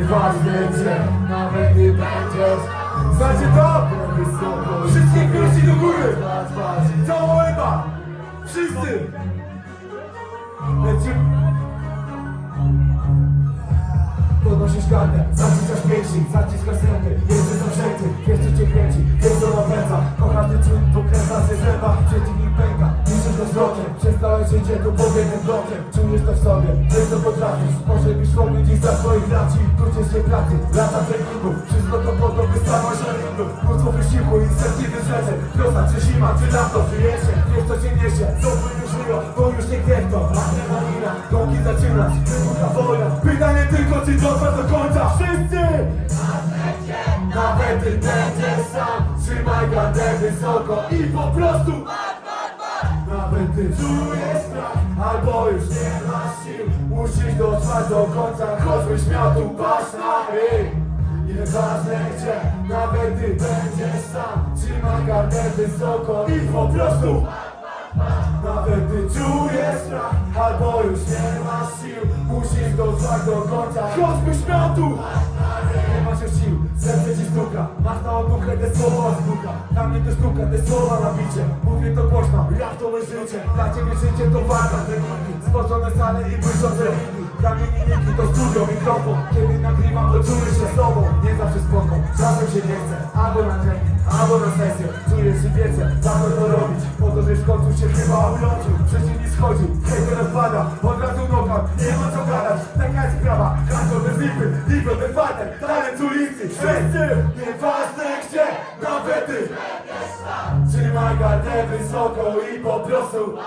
Nieważne gdzie, nawet nie będziesz Znacie to? Wszystkie piersi do góry. Cała łeba. Wszyscy. Lecimy. Podnosisz kartę, zaciskasz piersi, zaciskasz serce. Wzrokiem Przestałeś życie tu powietrem blokiem Czujesz to w sobie, wiesz co potrafisz. Byś wspomnieć dziś za swoich braci. Krócisz się pracy, lata treningów Wszystko to po to, by stanąć na ringu. Mnóstwo wysiłku i setki wyrzeczeń Wiosna czy zima, czy lato, czy jesień. Wiesz co cię niesie, co już żyło Bo już nie krewko, adrenalina Gąki zaczynasz, wybucha woja. Pytanie tylko, czy dotrwa do końca. Wszyscy! Nawet ty będziesz sam Trzymaj gardę wysoko i po prostu Ty czujesz strach Albo już nie masz sił. Musisz dotrwać do końca Choćbyś miał tu paść na ryj Nieważne gdzie Nawet ty będziesz sam. Trzymaj gardę wysoko i po prostu. Nawet ty czujesz strach Albo już nie masz sił. Musisz dotrwać do końca Choćbyś miał tu te słowa z ducha Dla mnie to sztuka, te słowa na bicie. Mówię to głośno, jak to moje życie. Dla ciebie życie to walka Spocone sale i błyszczące linii Dla mnie linijki to studio, mikrofon. Kiedy nagrywam to czuję się sobą Nie zawsze spoko, czasem się nie chce Albo na trening, albo na sesję. Czuję się wiecie, za to to robić. Po to, żeś w końcu się chyba urodził. Przeciwnik schodzi, hejter odpada Od razu nokat, nie ma co gadać. Taka jest sprawa, każdy bez lipy Lipy bez fater, talent z ulicy Wszyscy, nawet ty Trzymaj gardę wysoko i po prostu